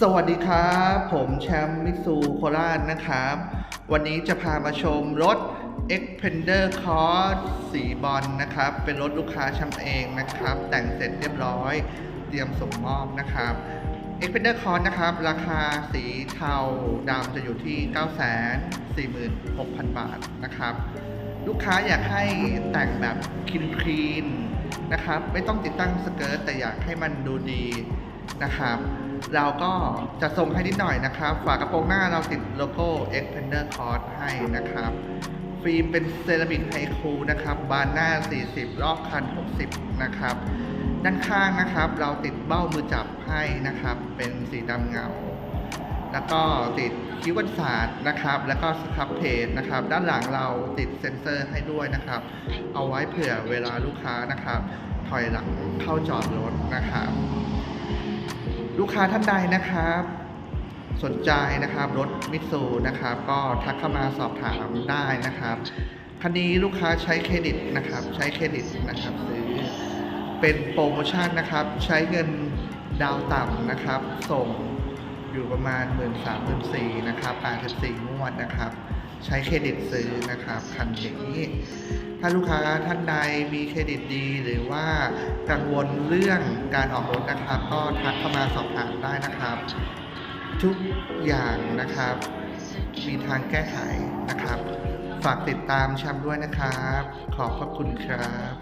สวัสดีครับ ผมแชมป์มิซูโคราชนะครับ วันนี้จะพามาชมรถ Xpander Cross สีบอลนะครับ เป็นรถลูกค้าชมป์เองนะครับ แต่งเสร็จเรียบร้อย เตรียมส่งมอบนะครับ Xpander Cross นะครับ ราคาสีเทาดำจะอยู่ที่ 946,000 บาทนะครับ ลูกค้าอยากให้แต่งแบบคินคลีนๆนะครับ ไม่ต้องติดตั้งสเกิร์ตแต่อยากให้มันดูดี นะครับ เราก็จะส่งให้นิดหน่อยนะครับ ฝากระโปรงหน้าเราติดโลโก้ Expander Cross ให้นะครับ ฟิล์มเป็นเซรามิกไฮคูนะครับ บานหน้า 40 รอบคัน 60 นะครับ ด้านข้างนะครับ เราติดเบ้ามือจับให้นะครับ เป็นสีดำเงา แล้วก็ติดคิ้วกันศาสตร์นะครับ แล้วก็สครับเพจนะครับ ด้านหลังเราติดเซ็นเซอร์ให้ด้วยนะครับ เอาไว้เผื่อเวลาลูกค้านะครับ ถอยหลังเข้าจอดรถนะครับ ลูกค้าท่านใดนะครับ สนใจนะครับรถมิตซูนะครับ ก็ทักเข้ามาสอบถามได้นะครับคันนี้ลูกค้าใช้เครดิตนะครับ ใช้เครดิตนะครับซื้อเป็นโปรโมชั่นนะครับ ใช้เงินดาวต่ำนะครับ ส่ง อยู่ประมาณ 1 3 0 0 0 4นะครับ84งวดนะครับ ใช้เครดิตซื้อนะครับคันนี้ ถ้าลูกค้าท่านใดมีเครดิตดีหรือว่ากังวลเรื่องการออกรถนะครับ ก็ทักเข้ามาสอบถามได้นะครับ ทุกอย่างนะครับ มีทางแก้ไขนะครับ ฝากติดตามชมด้วยนะครับ ขอบพระคุณครับ